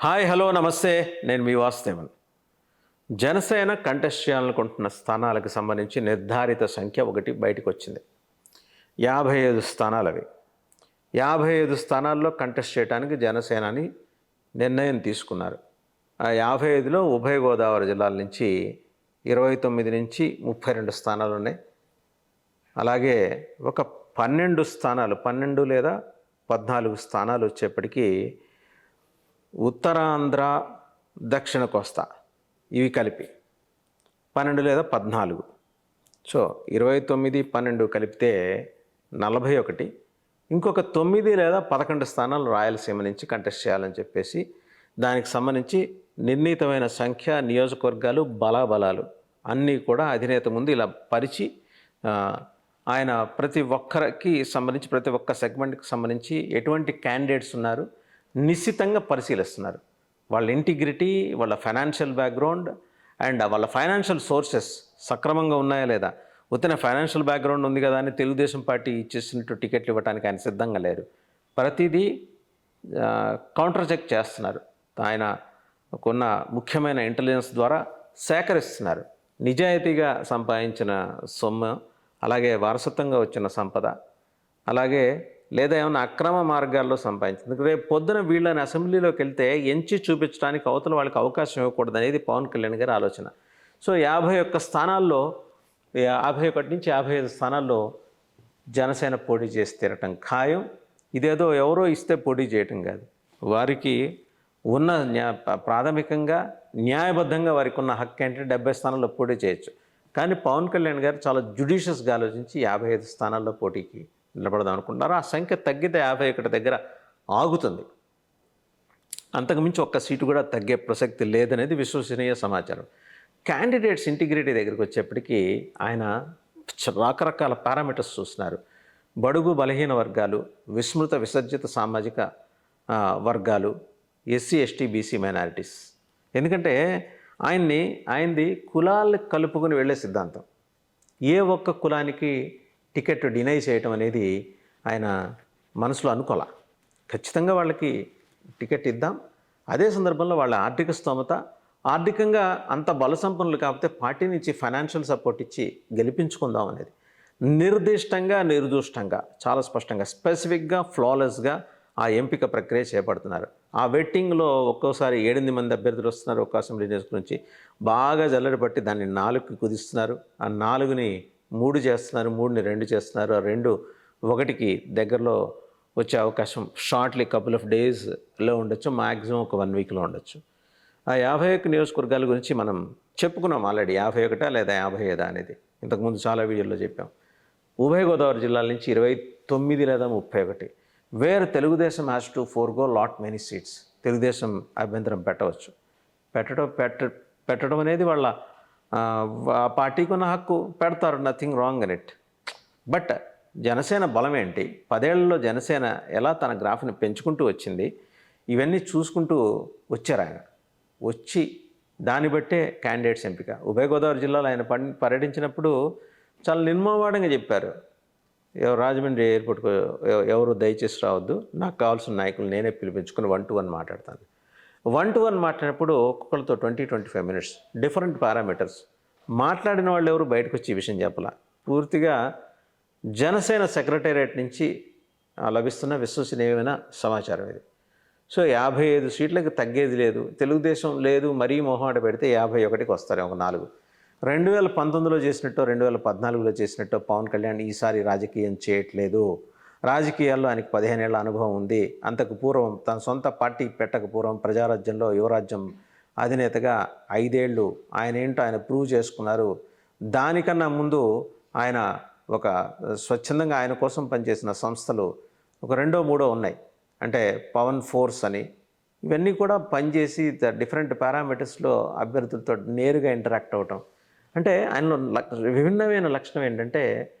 Hi hello నమస్తే. నేను మీ Vasudevan. Janasena contest చేయాలనుకుంటున్న స్థానాలకు సంబంధించి నిర్ధారిత సంఖ్య ఒకటి బయటకు వచ్చింది యాభై ఐదు స్థానాలు అవి యాభై ఐదు స్థానాల్లో కంటెస్ట్ చేయడానికి జనసేనని నిర్ణయం తీసుకున్నారు. ఆ యాభై ఐదులో ఉభయ గోదావరి జిల్లాల నుంచి ఇరవై తొమ్మిది నుంచి ముప్పై రెండు స్థానాలు ఉన్నాయి. అలాగే ఒక పన్నెండు స్థానాలు పన్నెండు లేదా పద్నాలుగు స్థానాలు వచ్చేప్పటికీ ఉత్తరాంధ్ర దక్షిణ కోస్తా ఇవి కలిపి పన్నెండు లేదా పద్నాలుగు. సో ఇరవై తొమ్మిది పన్నెండు కలిపితే నలభై ఒకటి. ఇంకొక తొమ్మిది లేదా పదకొండు స్థానాలు రాయలసీమ నుంచి కంటెస్ట్ చేయాలని చెప్పేసి దానికి సంబంధించి నిర్ణీతమైన సంఖ్య నియోజకవర్గాలు బలాబలాలు అన్నీ కూడా అధినేత ముందు ఇలా పరిచి ఆయన ప్రతి ఒక్కరికి సంబంధించి ప్రతి ఒక్క సెగ్మెంట్కి సంబంధించి ఎటువంటి క్యాండిడేట్స్ ఉన్నారు నిశ్చితంగా పరిశీలిస్తున్నారు. వాళ్ళ ఇంటిగ్రిటీ వాళ్ళ ఫైనాన్షియల్ బ్యాక్గ్రౌండ్ అండ్ వాళ్ళ ఫైనాన్షియల్ సోర్సెస్ సక్రమంగా ఉన్నాయా లేదా? ఉత్తన ఫైనాన్షియల్ బ్యాక్గ్రౌండ్ ఉంది కదా అని తెలుగుదేశం పార్టీ ఇచ్చేసినట్టు టికెట్లు ఇవ్వడానికి ఆయన సిద్ధంగా లేరు. ప్రతిదీ కౌంటర్ చెక్ చేస్తున్నారు. ఆయన కొన్న ముఖ్యమైన ఇంటెలిజెన్స్ ద్వారా సేకరిస్తున్నారు. నిజాయితీగా సంపాదించిన సొమ్ము అలాగే వారసత్వంగా వచ్చిన సంపద అలాగే లేదా ఏమైనా అక్రమ మార్గాల్లో సంపాదించింది. రేపు పొద్దున వీళ్ళని అసెంబ్లీలోకి వెళ్తే ఎంచి చూపించడానికి అవతల వాళ్ళకి అవకాశం ఇవ్వకూడదు అనేది పవన్ కళ్యాణ్ గారి ఆలోచన. సో యాభై ఒక్క స్థానాల్లో యాభై ఒకటి నుంచి యాభై ఐదు స్థానాల్లో జనసేన పోటీ చేసి తీరటం ఖాయం. ఇదేదో ఎవరో ఇస్తే పోటీ చేయటం కాదు. వారికి ఉన్న ప్రాథమికంగా న్యాయబద్ధంగా వారికి ఉన్న హక్కు ఏంటంటే డెబ్బై స్థానాల్లో పోటీ చేయొచ్చు. కానీ పవన్ కళ్యాణ్ గారు చాలా జుడిషియస్గా ఆలోచించి యాభై ఐదు స్థానాల్లో పోటీకి నిలబడదాం అనుకుంటున్నారు ఆ సంఖ్య తగ్గితే యాభై ఒకటి దగ్గర ఆగుతుంది. అంతకుమించి ఒక్క సీటు కూడా తగ్గే ప్రసక్తి లేదనేది విశ్వసనీయ సమాచారం. క్యాండిడేట్స్ ఇంటిగ్రిటీ దగ్గరికి వచ్చేప్పటికీ ఆయన రకరకాల పారామీటర్స్ చూస్తున్నారు. బడుగు బలహీన వర్గాలు విస్మృత విసర్జిత సామాజిక వర్గాలు ఎస్సీ ఎస్టీ బీసీ మైనారిటీస్ ఎందుకంటే ఆయన్ని ఆయనది కులాలు కలుపుకొని వెళ్ళే సిద్ధాంతం. ఏ ఒక్క కులానికి టికెట్ డినై చేయటం అనేది ఆయన మనసులో అనుకోలే. ఖచ్చితంగా వాళ్ళకి టికెట్ ఇద్దాం. అదే సందర్భంలో వాళ్ళ ఆర్థిక స్తోమత ఆర్థికంగా అంత బల సంపన్నులు కాకపోతే పార్టీ నుంచి ఫైనాన్షియల్ సపోర్ట్ ఇచ్చి గెలిపించుకుందాం అనేది. నిర్దిష్టంగా నిర్దుష్టంగా చాలా స్పష్టంగా స్పెసిఫిక్గా ఫ్లాలెస్గా ఆ ఎంపిక ప్రక్రియ చేపడుతున్నారు. ఆ వెట్టింగ్లో ఒక్కోసారి ఏడెనిమిది మంది అభ్యర్థులు వస్తున్నారు. ఒక్క అసెంబ్లీ నియోజకవర్గం నుంచి బాగా జల్లడి పట్టి దాన్ని నాలుగుకి కుదిస్తున్నారు. ఆ నాలుగుని మూడు చేస్తున్నారు మూడుని రెండు చేస్తున్నారు. ఆ రెండు ఒకటికి దగ్గరలో వచ్చే అవకాశం షార్ట్లీ కపుల్ ఆఫ్ డేస్లో ఉండొచ్చు మ్యాక్సిమం ఒక వన్ వీక్లో ఉండొచ్చు. ఆ యాభై ఒక్క నియోజకవర్గాల గురించి మనం చెప్పుకున్నాం ఆల్రెడీ యాభై ఒకటా లేదా యాభై ఐదా అనేది. ఇంతకుముందు చాలా వీడియోలో చెప్పాం. ఉభయ గోదావరి జిల్లాల నుంచి ఇరవై తొమ్మిది లేదా ముప్పై ఒకటి. Where Telugudesam has to forgo lot many seats Telugudesam అభ్యంతరం పెట్టవచ్చు. పెట్టడం పెట్ట పెట్టడం అనేది వాళ్ళ ఆ, పార్టీకి ఉన్న హక్కు పెడతారు nothing wrong in it but Janasena బలం ఏంటి? పదేళ్ళలో జనసేన ఎలా తన గ్రాఫ్ని పెంచుకుంటూ వచ్చింది? ఇవన్నీ చూసుకుంటూ వచ్చారు ఆయన. వచ్చి దాన్ని బట్టే క్యాండిడేట్స్ ఎంపిక. ఉభయ గోదావరి జిల్లాలో ఆయన పన్- పర్యటించినప్పుడు చాలా నిర్మోవాడంగా చెప్పారు. ఎవరు రాజమండ్రి ఎయిర్పోర్ట్కు ఎవరు దయచేసి రావద్దు. నాకు కావాల్సిన నాయకులు నేనే పిలిపించుకుని వన్ టు వన్ మాట్లాడతాను. వన్ టు వన్ మాట్లాడినప్పుడు ఒక్కొక్కరితో twenty twenty five minutes different parameters. మాట్లాడిన వాళ్ళు ఎవరు బయటకు వచ్చి ఈ విషయం చెప్పాల? పూర్తిగా జనసేన సెక్రటేరియట్ నుంచి లభిస్తున్న విశ్వసనీయమైన సమాచారం ఇది. సో యాభై ఐదు సీట్లకు తగ్గేది లేదు. తెలుగుదేశం లేదు మరీ మొహమాట పెడితే యాభై ఒకటికి వస్తారు ఒక నాలుగు. రెండు వేల పంతొమ్మిదిలో చేసినట్టు రెండు వేల పద్నాలుగులో చేసినట్టు పవన్ కళ్యాణ్ ఈసారి రాజకీయం చేయట్లేదు. రాజకీయాల్లో ఆయనకు పదిహేనేళ్ళ అనుభవం ఉంది. అంతకు పూర్వం తన సొంత పార్టీ పెట్టక పూర్వం ప్రజారాజ్యంలో యువరాజ్యం అధినేతగా ఐదేళ్ళు ఆయన ఏంటో ఆయన ప్రూవ్ చేసుకున్నారు. దానికన్నా ముందు ఆయన ఒక స్వచ్ఛందంగా ఆయన కోసం పనిచేసిన సంస్థలు ఒక రెండో మూడో ఉన్నాయి. అంటే పవన్ ఫోర్స్ అని. ఇవన్నీ కూడా పనిచేసి ద డిఫరెంట్ పారామీటర్స్లో అభ్యర్థులతో నేరుగా ఇంటరాక్ట్ అవ్వటం. అంటే ఆయనలో విభిన్నమైన లక్షణం ఏంటంటే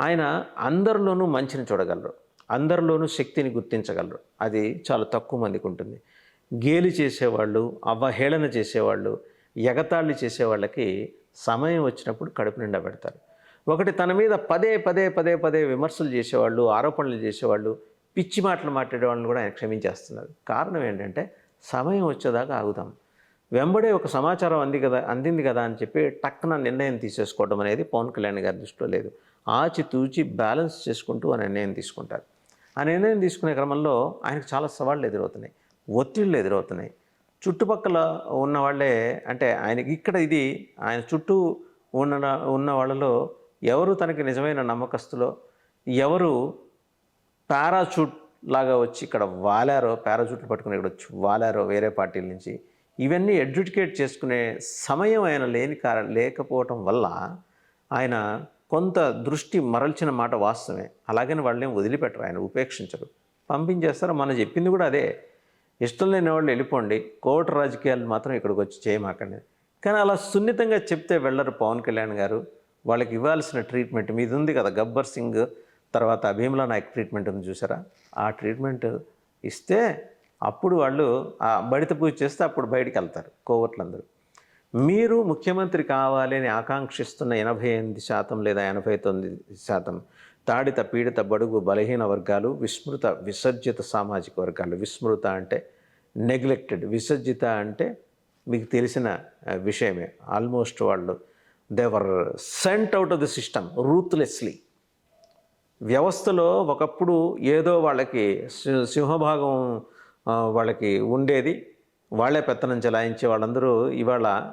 ఆయన అందరిలోనూ మంచిని చూడగలరు. అందరిలోనూ శక్తిని గుర్తించగలరు. అది చాలా తక్కువ మందికి ఉంటుంది. గేలి చేసేవాళ్ళు అవహేళన చేసేవాళ్ళు ఎగతాళి చేసేవాళ్ళకి సమయం వచ్చినప్పుడు కడుపు నిండా పెడతారు. ఒకటి తన మీద పదే పదే పదే పదే విమర్శలు చేసేవాళ్ళు ఆరోపణలు చేసేవాళ్ళు పిచ్చి మాటలు మాట్లాడే వాళ్ళని కూడా ఆయన క్షమించేస్తున్నారు. కారణం ఏంటంటే సమయం వచ్చేదాకా ఆగుదాం. వెంబడే ఒక సమాచారం అంది కదా అందింది కదా అని చెప్పి టక్కున నిర్ణయం తీసేసుకోవడం అనేది పవన్ కళ్యాణ్ గారి దృష్టిలో లేదు. ఆచితూచి బ్యాలెన్స్ చేసుకుంటూ ఆ నిర్ణయం తీసుకుంటారు. ఆ నిర్ణయం తీసుకునే క్రమంలో ఆయనకు చాలా సవాళ్ళు ఎదురవుతున్నాయి. ఒత్తిళ్ళు ఎదురవుతున్నాయి. చుట్టుపక్కల ఉన్న వాళ్ళే అంటే ఆయనకి ఇక్కడ ఇది ఆయన చుట్టూ ఉన్న ఉన్న వాళ్ళలో ఎవరు తనకి నిజమైన నమ్మకస్తులో ఎవరు పారాచూట్ లాగా వచ్చి ఇక్కడ వాలారో పారాచూట్లు పట్టుకుని ఇక్కడ వచ్చి వాలారో వేరే పార్టీల నుంచి ఇవన్నీ ఎడ్యుకేట్ చేసుకునే సమయం ఆయన లేని కారణం లేకపోవటం వల్ల ఆయన కొంత దృష్టి మరల్చిన మాట వాస్తవమే. అలాగని వాళ్ళేం వదిలిపెట్టరు ఆయన ఉపేక్షించరు. పంపించేస్తారు మనం చెప్పింది కూడా అదే. ఇష్టం లేని వాళ్ళు వెళ్ళిపోండి కోర్టు రాజకీయాలు మాత్రం ఇక్కడికి వచ్చి చేయమాకండి. కానీ అలా సున్నితంగా చెప్తే వెళ్ళరు పవన్ కళ్యాణ్ గారు. వాళ్ళకి ఇవ్వాల్సిన ట్రీట్మెంట్ మీద ఉంది కదా గబ్బర్ సింగ్ తర్వాత భీమ్లా నాయక్ ట్రీట్మెంట్ ఉంది చూసారా? ఆ ట్రీట్మెంట్ ఇస్తే అప్పుడు వాళ్ళు ఆ బడిత పూజ చేస్తే అప్పుడు బయటికి వెళ్తారు కోవట్లందరూ మీరు ముఖ్యమంత్రి కావాలి అని ఆకాంక్షిస్తున్న ఎనభై ఎనిమిది శాతం లేదా ఎనభై తొమ్మిది శాతం తాడిత పీడిత బడుగు బలహీన వర్గాలు విస్మృత విసర్జిత సామాజిక వర్గాలు. విస్మృత అంటే నెగ్లెక్టెడ్ విసర్జిత అంటే మీకు తెలిసిన విషయమే. ఆల్మోస్ట్ వాళ్ళు they were sent out of the system ruthlessly వ్యవస్థలో ఒకప్పుడు ఏదో వాళ్ళకి సింహభాగం వాళ్ళకి ఉండేది. వాళ్ళే పెత్తనం చెలాయించే వాళ్ళందరూ ఇవాళ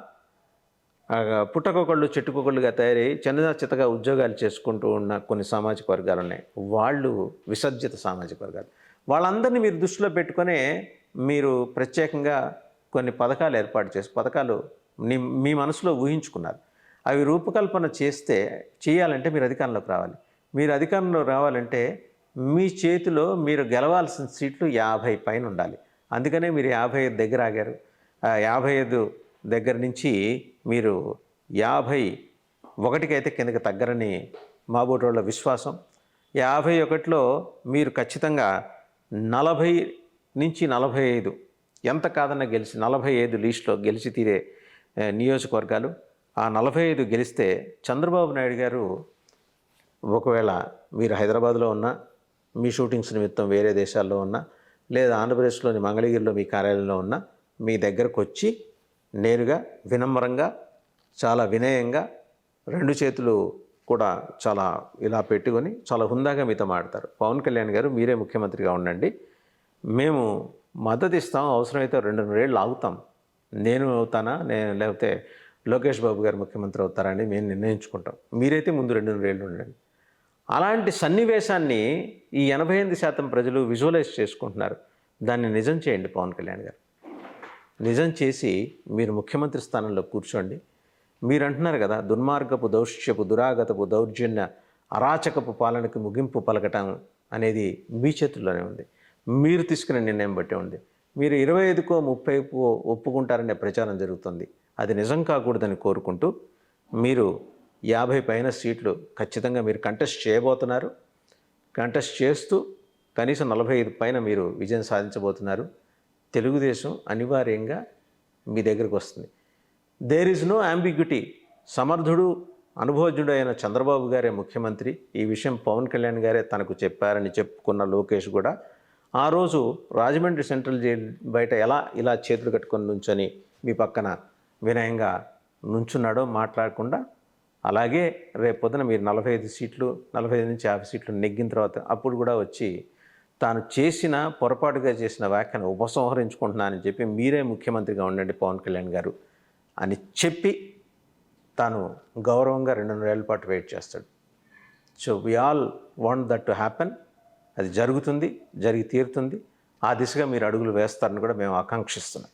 పుట్టకొకళ్ళు చెట్టుకొకళ్ళుగా తయారై చిన్న చిత్తగా ఉద్యోగాలు చేసుకుంటూ ఉన్న కొన్ని సామాజిక వర్గాలు ఉన్నాయి. వాళ్ళు విసర్జిత సామాజిక వర్గాలు. వాళ్ళందరినీ మీరు దృష్టిలో పెట్టుకునే మీరు ప్రత్యేకంగా కొన్ని పథకాలు ఏర్పాటు చేసి పథకాలు మీ మనసులో ఊహించుకున్నారు. అవి రూపకల్పన చేస్తే చేయాలంటే మీరు అధికారంలోకి రావాలి. మీరు అధికారంలో రావాలంటే మీ చేతిలో మీరు గెలవాల్సిన సీట్లు యాభై పైన ఉండాలి. అందుకనే మీరు యాభై ఐదు దగ్గర ఆగారు. యాభై ఐదు దగ్గర నుంచి మీరు యాభై ఒకటికైతే కిందకి తగ్గరని మాబోటోళ్ళ విశ్వాసం. యాభై ఒకటిలో మీరు ఖచ్చితంగా నలభై నుంచి నలభై ఐదు ఎంత కాదన్నా గెలిచి నలభై ఐదు లీస్ట్లో గెలిచి తీరే నియోజకవర్గాలు. ఆ నలభై ఐదు గెలిస్తే చంద్రబాబు నాయుడు గారు ఒకవేళ మీరు హైదరాబాద్లో ఉన్నా మీ షూటింగ్స్ నిమిత్తం వేరే దేశాల్లో ఉన్నా లేదా ఆంధ్రప్రదేశ్లోని మంగళగిరిలో మీ కార్యాలయంలో ఉన్నా మీ దగ్గరకు వచ్చి నేరుగా వినమ్రంగా చాలా వినయంగా రెండు చేతులు కూడా చాలా ఇలా పెట్టుకొని చాలా హుందాగా మీతో మాడతారు పవన్ కళ్యాణ్ గారు మీరే ముఖ్యమంత్రిగా ఉండండి. మేము మద్దతు ఇస్తాం అవసరమైతే రెండు ఏళ్ళు ఆగుతాం. నేను అవుతానా? నేను లేకపోతే లోకేష్ బాబు గారు ముఖ్యమంత్రి అవుతారని మేము నిర్ణయించుకుంటాం. మీరైతే ముందు రెండు ఏళ్ళు ఉండండి. అలాంటి సన్నివేశాన్ని ఈ ఎనభై ఎనిమిది శాతం ప్రజలు విజువలైజ్ చేసుకుంటున్నారు. దాన్ని నిజం చేయండి పవన్ కళ్యాణ్ గారు. నిజం చేసి మీరు ముఖ్యమంత్రి స్థానంలో కూర్చోండి. మీరు అంటున్నారు కదా దుర్మార్గపు దౌష్యపు దురాగతపు దౌర్జన్య అరాచకపు పాలనకి ముగింపు పలకటం అనేది మీ చేతుల్లోనే ఉంది. మీరు తీసుకునే నిర్ణయం బట్టి ఉంది. మీరు ఇరవై ఐదుకో ముప్పైకో ఒప్పుకుంటారనే ప్రచారం జరుగుతుంది. అది నిజం కాకూడదని కోరుకుంటూ మీరు యాభై పైన సీట్లు ఖచ్చితంగా మీరు కంటెస్ట్ చేయబోతున్నారు. కంటెస్ట్ చేస్తూ కనీసం నలభై ఐదు పైన మీరు విజయం సాధించబోతున్నారు. తెలుగుదేశం అనివార్యంగా మీ దగ్గరకు వస్తుంది. దేర్ ఈజ్ నో అంబిగ్యుటీ సమర్థుడు అనుభవజ్ఞుడు అయిన చంద్రబాబు గారే ముఖ్యమంత్రి. ఈ విషయం పవన్ కళ్యాణ్ గారే తనకు చెప్పారని చెప్పుకున్న లోకేష్ కూడా ఆ రోజు రాజమండ్రి సెంట్రల్ జైలు బయట ఎలా ఇలా చేతులు కట్టుకొని నుంచొని మీ పక్కన వినయంగా నుంచున్నాడో మాట్లాడకుండా అలాగే రేపు పొద్దున మీరు నలభై ఐదు సీట్లు నలభై ఐదు నుంచి యాభై సీట్లు నెగ్గిన తర్వాత అప్పుడు కూడా వచ్చి తాను చేసిన పొరపాటుగా చేసిన వ్యాఖ్యను ఉపసంహరించుకుంటున్నానని చెప్పి మీరే ముఖ్యమంత్రిగా ఉండండి పవన్ కళ్యాణ్ గారు అని చెప్పి తాను గౌరవంగా రెండున్నరేళ్ళ పాటు వెయిట్ చేస్తాడు. So we all want that to happen అది జరుగుతుంది జరిగి తీరుతుంది. ఆ దిశగా మీరు అడుగులు వేస్తారని కూడా మేము ఆకాంక్షిస్తున్నాం.